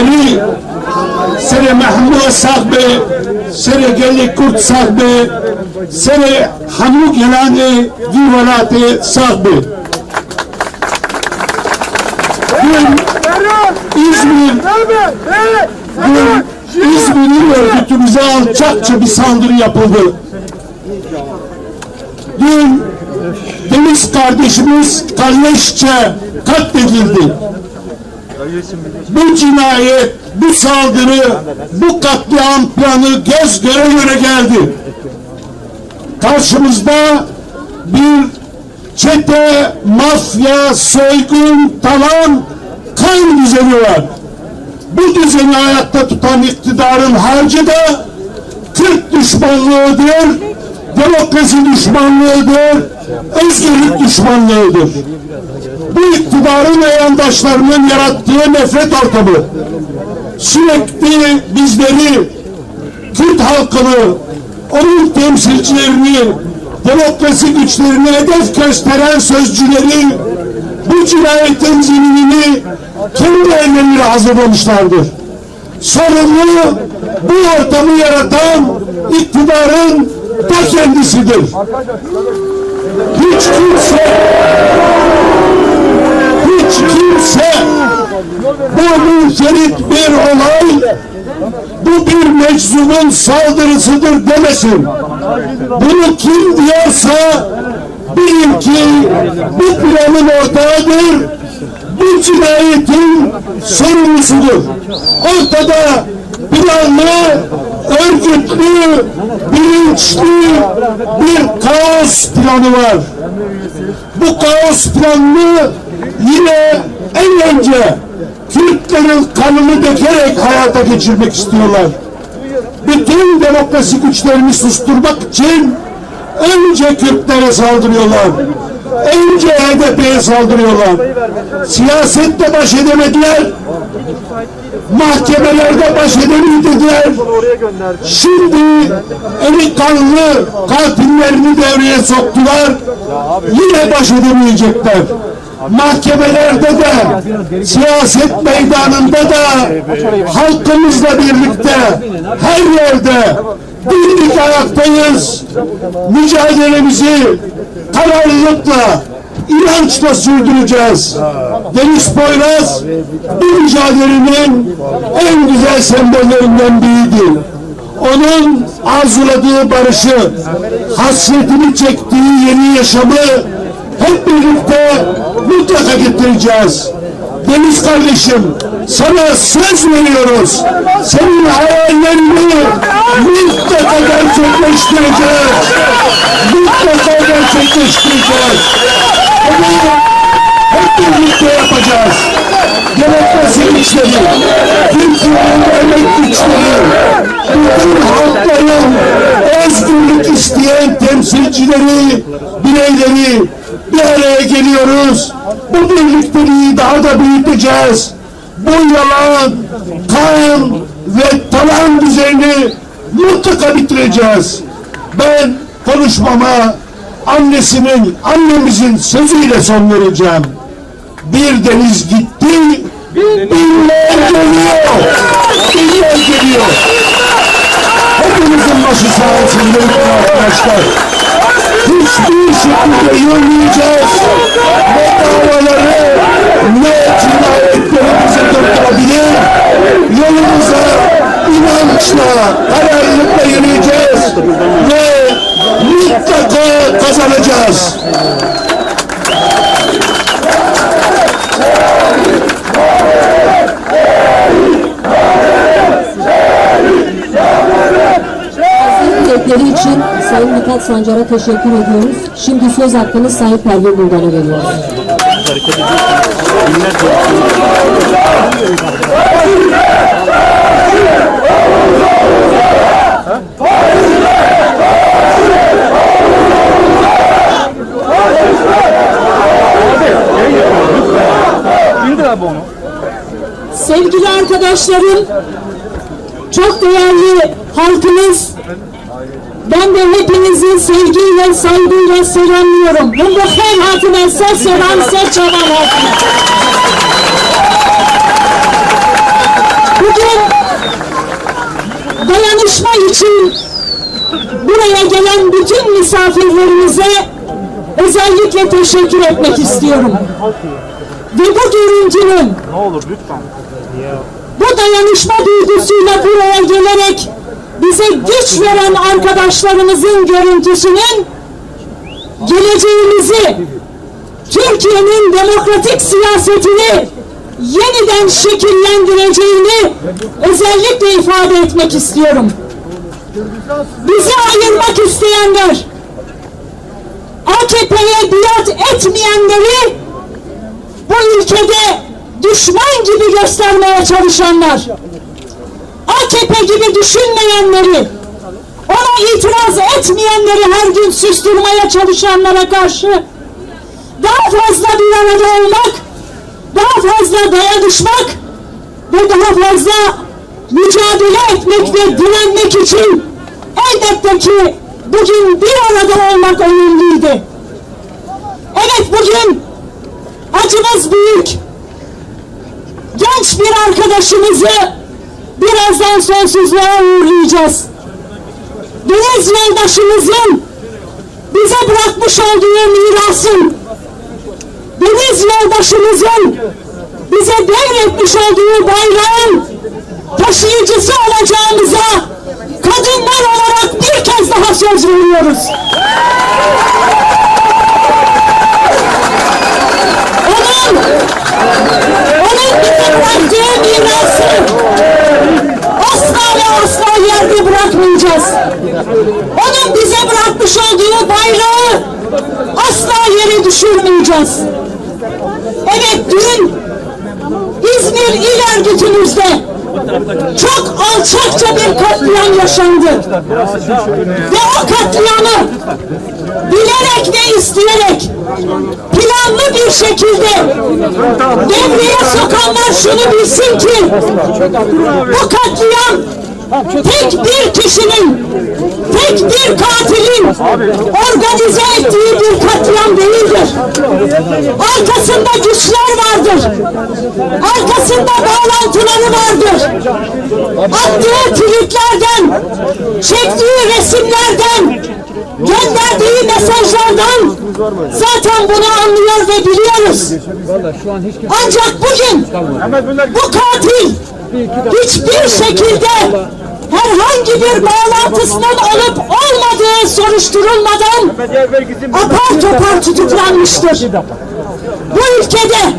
Türkleri sere Mahmud sahbe sere gelli Kurt sahbe sere hamu gelane vivalate sahbe Dün İzmir Dün İzmir'in örgütümüze alçakça bir saldırı yapıldı. Dün Deniz kardeşimiz kalleşçe katledildi. Bu cinayet, bu saldırı, bu katliam planı göz göre göre geldi. Karşımızda bir çete, mafya, soygun, talan, kan düzeni var. Bu düzeni ayakta tutan iktidarın harcı da Kürt düşmanlığıdır, demokrasi düşmanlığıdır, özgürlük düşmanlığıdır. Bu iktidarın ve yandaşlarının yarattığı nefret ortamı sürekli bizleri, Kürt halkını, onun temsilcilerini, demokrasi güçlerini hedef gösteren sözcüleri bu cinayetin zeminini kendi elleriyle hazırlamışlardır. Sorumlu bu ortamı yaratan iktidarın ta kendisidir. Hiç kimse hiç kimse bu münferit bir olay bu bir meczumun saldırısıdır demesin. Bunu kim diyorsa bilin ki bu planın ortağıdır. Bu cinayetin sorumlusudur. Ortada planlı, örgütlü, bilinçli bir kaos planı var. Bu kaos planını yine en önce Kürtlerin kanını dökerek hayata geçirmek istiyorlar. Bütün demokrasi güçlerini susturmak için önce Kürtlere saldırıyorlar. Önce HDP'ye saldırıyorlar. Siyasette baş edemediler. Mahkemelerde baş edemediler. Şimdi eli kanlı katillerini devreye soktular. Yine baş edemeyecekler. Mahkemelerde de, siyaset meydanında da halkımızla birlikte her yerde birlik ayaktayız. Mücadelemizi kararlılıkla, inançla sürdüreceğiz. Deniz Poyraz bu mücadelenin en güzel sembollerinden biriydi. Onun arzuladığı barışı, hasretini çektiği yeni yaşamı hep birlikte mutlaka getireceğiz. Deniz kardeşim, sana söz veriyoruz. Senin hayallerini mutlaka gerçekleştireceğiz. Mutlaka gerçekleştireceğiz. Hep birlikte yapacağız. Demokrasi güçleri, Türkiye'nin emek güçleri, bütün halkların özgürlük isteyen temsilcileri, bireyleri bir araya geliyoruz. Bu birlikteliği daha da büyüteceğiz. Bu yalan, kan ve talan düzenini mutlaka bitireceğiz. Ben konuşmama annesinin, annemizin sözüyle son vereceğim. Bir deniz gitti, binler geliyor. Binler geliyor. Hepinizin başı sağ olsun arkadaşlar. Hiçbir şekilde yürümeyeceğiz. Ne davaları, ne cinayetlerimizi durdurabilir. Yolumuza inançla, kararlılıkla yürüyeceğiz. Ve mutlaka kazanacağız. Dilekleri için Mithat Sancar'a teşekkür ediyoruz. Şimdi söz hakkını Sayın Pervin Buldan'a veriyoruz. Sevgili arkadaşlarım, çok değerli halkımız, ben de hepinizi sevgiyle, saygıyla selamlıyorum. Bu muhkem hatına ses selam, ses çaban hatına. Bugün dayanışma için buraya gelen bütün misafirlerimize özellikle teşekkür etmek istiyorum. Ve bu görüntünün ne olur lütfen bu dayanışma duygusuyla buraya gelerek bize güç veren arkadaşlarımızın görüntüsünün geleceğimizi, Türkiye'nin demokratik siyasetini yeniden şekillendireceğini özellikle ifade etmek istiyorum. Bizi ayırmak isteyenler, AKP'ye biat etmeyenleri bu ülkede düşman gibi göstermeye çalışanlar, AKP gibi düşünmeyenleri, ona itiraz etmeyenleri her gün susturmaya çalışanlara karşı daha fazla bir arada olmak, daha fazla dayanışmak ve daha fazla mücadele etmek ve direnmek için elbette ki bugün bir arada olmak önemliydi. Evet bugün acımız büyük. Genç bir arkadaşımızı birazdan sonsuzluğa uğurlayacağız. Deniz yoldaşımızın bize bırakmış olduğu mirasın, deniz yoldaşımızın bize devretmiş olduğu bayrağın taşıyıcısı olacağımıza kadınlar olarak bir kez daha söz veriyoruz. Onun, onun bize bıraktığı mirası asla ve asla yerde bırakmayacağız. Onun bize bırakmış olduğu bayrağı asla yere düşürmeyeceğiz. Evet dün İzmir İl Örgütümüzde çok alçakça bir katliam yaşandı. Ve o katliamı bilerek ve isteyerek planlı bir şekilde devreye sokanlar şunu bilsin ki bu katliam tek bir kişinin, tek bir katilin organize ettiği bir katliam değildir. Arkasında güçler vardır. Arkasında bağlantıları vardır. Attığı tweetlerden, çektiği resimlerden, gönderdiği mesajlardan zaten bunu anlıyor ve biliyoruz. Ancak bugün bu katil hiçbir şekilde herhangi bir bağlantısının olup olmadığı soruşturulmadan apar topar tutuklanmıştır. Bu ülkede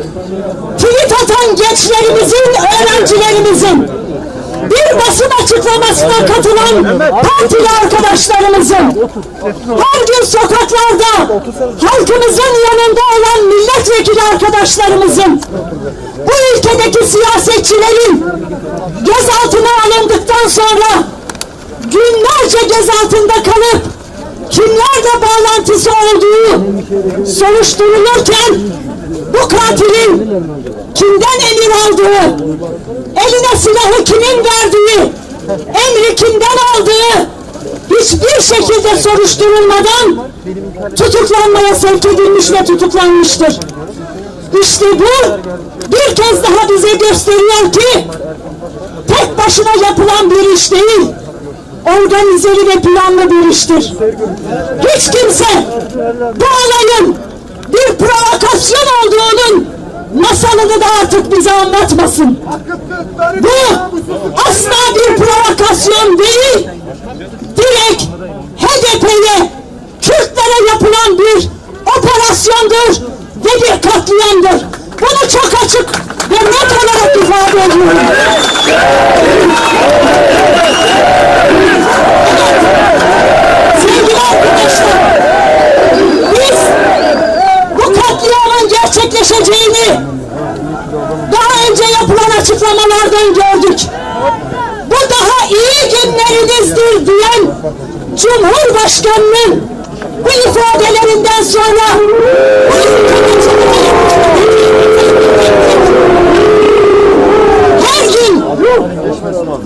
tweet atan gençlerimizin, öğrencilerimizin bir basın açıklamasına katılan partili arkadaşlarımızın her gün sokaklarda halkımızın yanında olan milletvekili arkadaşlarımızın bu ülkedeki siyasetçilerin gözaltına alındıktan sonra günlerce gözaltında kalıp kimlerle bağlantısı olduğu soruşturulurken bu katilin kimden emir aldığı, eline silahı kimin verdiği, emri kimden aldığı hiçbir şekilde soruşturulmadan tutuklanmaya sevk edilmiş ve tutuklanmıştır. İşte bu bir kez daha bize gösteriyor ki tek başına yapılan bir iş değil, organizeli ve planlı bir iştir. Hiç kimse bu olayın bir provokasyon olduğunun masalını da artık bize anlatmasın. Bu asla bir provokasyon değil, direkt HDP'ye, Kürtlere yapılan bir operasyondur ve bir katliamdır. Bunu çok açık ve net olarak ifade ediyorum. Sevgili arkadaşlar, biz bu katliamın gerçekleşeceğini daha önce yapılan açıklamalardan gördük. Bu daha iyi günlerinizdir diyen Cumhurbaşkanı'nın bu ifadelerinden sonra bu her gün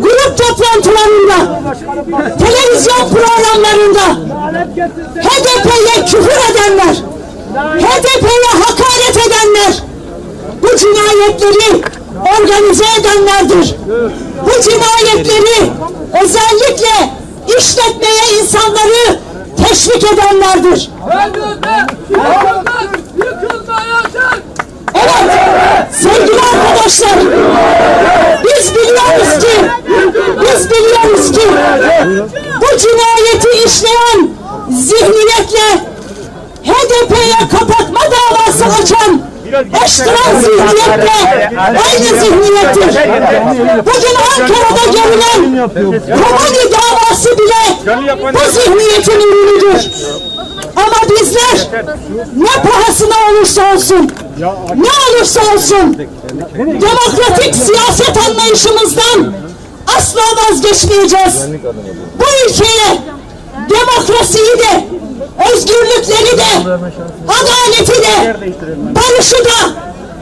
grup toplantılarında, televizyon programlarında HDP'ye küfür edenler, HDP'ye hakaret edenler bu cinayetleri organize edenlerdir. Bu cinayetleri özellikle işletmeye insanları teşvik edenlerdir. Yıkılmayacak! Evet, sevgili arkadaşlar, biz biliyoruz ki, biz biliyoruz ki, bu cinayeti işleyen zihniyetle HDP'ye kapatma davası açan eşkıran zihniyetle aynı zihniyettir. Bugün Ankara'da görülen Romani davası bile bu zihniyetin ürünüdür. Ama bizler ne pahasına olursa olsun, ne olursa olsun demokratik siyaset anlayışımızdan asla vazgeçmeyeceğiz. Bu ülkeye demokrasiyi de, özgürlükleri de, adaleti de, barışı da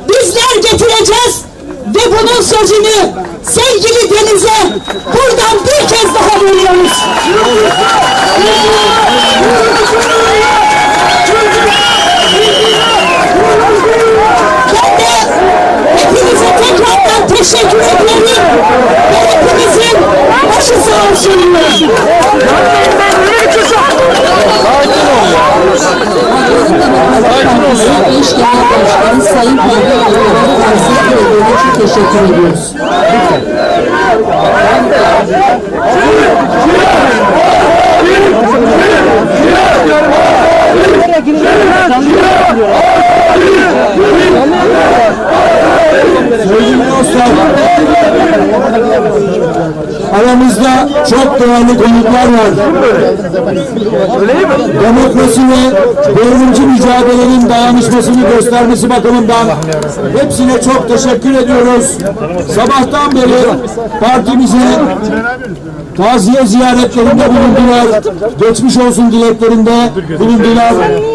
bizler getireceğiz ve bunun sözünü sevgili Deniz'e buradan bir kez daha veriyoruz. Teşekkür ederim. Hepinizin başı sağ olsun. Partisi eş genel başkanı Sayın Pervin Teşekkür ediyoruz. Dostlar, aramızda çok değerli konuklar var. Demokrasi ve devrimci mücadelenin dayanışmasını göstermesi bakımından hepsine çok teşekkür ediyoruz. Sabahtan beri partimize taziye ziyaretlerinde bulundular. Geçmiş olsun dileklerinde bulundular.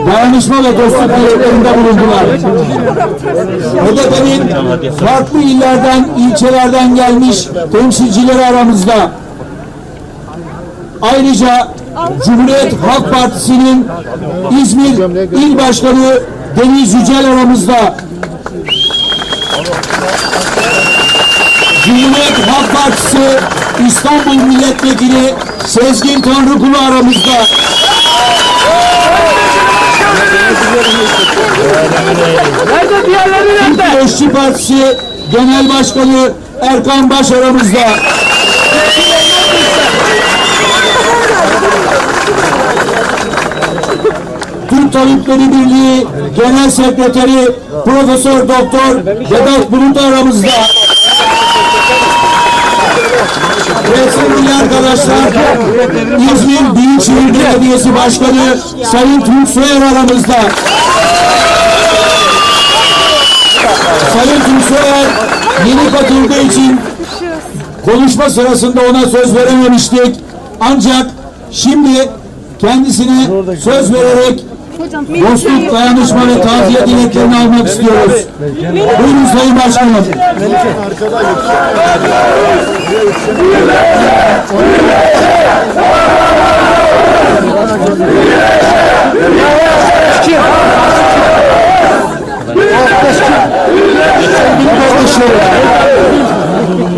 Dayanışma ve dostluk dileklerinde bulundular. HDP'nin farklı illerden, ilçelerden gelmiş temsilcileri aramızda. Ayrıca Cumhuriyet Halk Partisi'nin İzmir İl Başkanı Deniz Yücel aramızda. Cumhuriyet Halk Partisi İstanbul Milletvekili Sezgin Tanrıkulu aramızda. Nerede diğerleri nerede? Türkiye İşçi Partisi Genel Başkanı Erkan Baş aramızda. Türk Tabipleri Birliği Genel Sekreteri Profesör Doktor Vedat Bulut aramızda. Ve arkadaşlar İzmir Büyükşehir Belediyesi Başkanı Sayın Tunç Soyer aramızda. Sayın Tunçoyer yeni katıldığı için konuşma sırasında ona söz verememiştik. Ancak şimdi kendisine söz vererek dostluk, dayanışma ve taziye dileklerini almak istiyoruz. Buyurun Sayın Başkanım.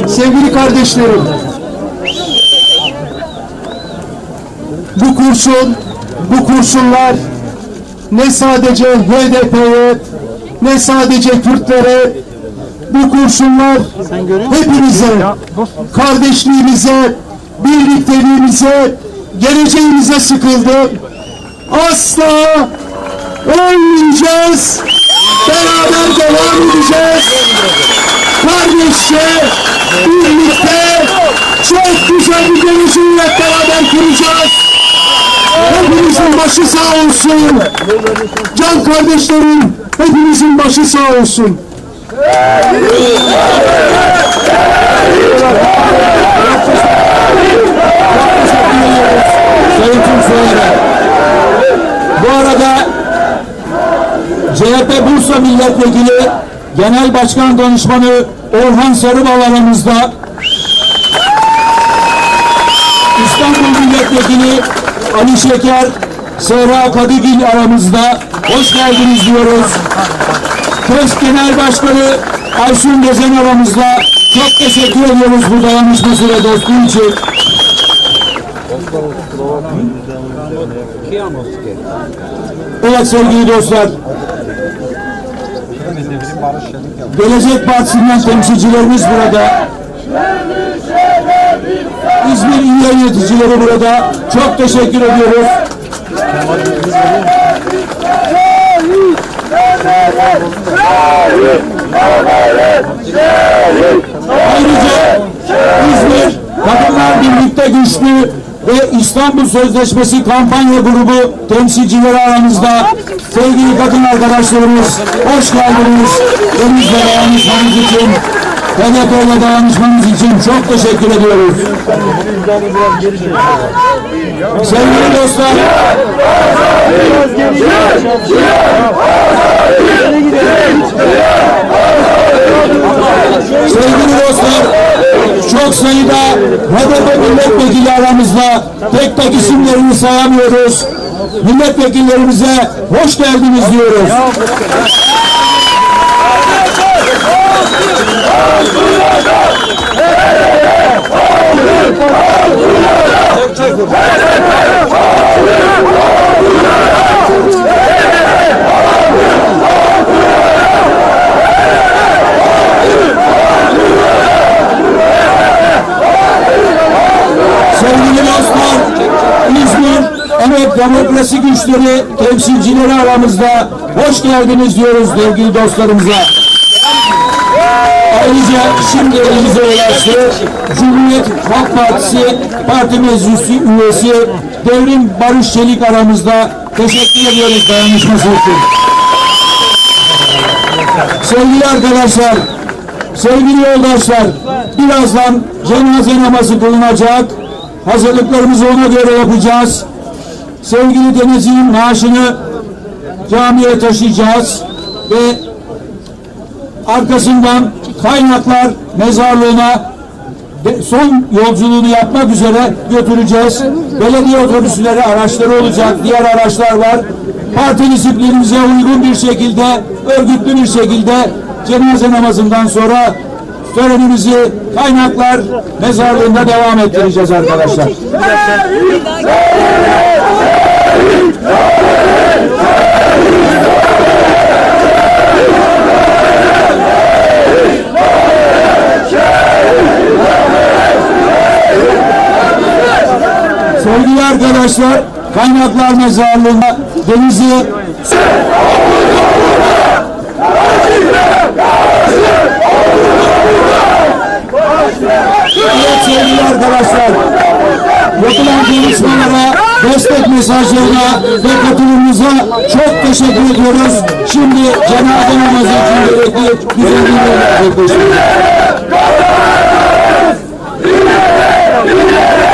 Sevgili kardeşlerim, bu kurşun, bu kurşunlar ne sadece HDP'ye, ne sadece Kürtlere, bu kurşunlar hepimize, kardeşliğimize, birlikteliğimize, geleceğimize sıkıldı. Asla ölmeyeceğiz, beraber devam edeceğiz kardeşçe, birlikte çok güzel bir hep beraber kuracağız. Hepinizin başı sağ olsun. Can kardeşlerim, hepinizin başı sağ olsun. Bu arada CHP Bursa Milletvekili Genel Başkan Danışmanı Orhan Sarıbal aramızda. İstanbul Milletvekili Ali Şeker, Serra Kadıgil aramızda. Hoş geldiniz diyoruz. KÖS Genel Başkanı Aysun Gezen aramızda. Çok teşekkür ediyoruz bu dayanışması ve dostluğu için. Evet sevgili dostlar. Gelecek Partisi'nden temsilcilerimiz burada. İzmir İl Yöneticileri burada. Çok teşekkür ediyoruz. Ayrıca İzmir Kadınlar Birlikte Güçlü ve İstanbul Sözleşmesi kampanya grubu temsilcileri aramızda sevgili kadın arkadaşlarımız hoş geldiniz. Denizle dayanışmamız için TDP'yle dayanışmamız için çok teşekkür ediyoruz. Sevgili dostlar Sevgili dostlar, çok sayıda HDP milletvekili aramızda tek tek isimlerini sayamıyoruz. Milletvekillerimize hoş geldiniz diyoruz. Sevgili dostlar, İzmir Emek Demokrasi Güçleri temsilcileri aramızda hoş geldiniz diyoruz sevgili dostlarımıza. Ayrıca şimdi elimize ulaştı Cumhuriyet Halk Partisi Parti Meclisi üyesi Devrim Barış Çelik aramızda. Teşekkür ediyoruz dayanışması için. Sevgili arkadaşlar, sevgili yoldaşlar, birazdan cenaze namazı kılınacak. Hazırlıklarımızı ona göre yapacağız. Sevgili Denizli'nin naaşını camiye taşıyacağız ve arkasından kaynaklar mezarlığına son yolculuğunu yapmak üzere götüreceğiz. Belediye otobüsleri, araçları olacak, diğer araçlar var. Parti disiplinimize uygun bir şekilde, örgütlü bir şekilde cenaze namazından sonra törenimizi kaynaklar mezarlığında devam ettireceğiz arkadaşlar. Sevgili arkadaşlar, kaynaklar mezarlığına denizi Evet sevgili arkadaşlar, destek mesajlarına ve katılımınıza çok teşekkür ediyoruz. Şimdi cenaze namazı için gerekli güzelliğine yaklaşıyoruz. Kadınlarımız! Dinlere!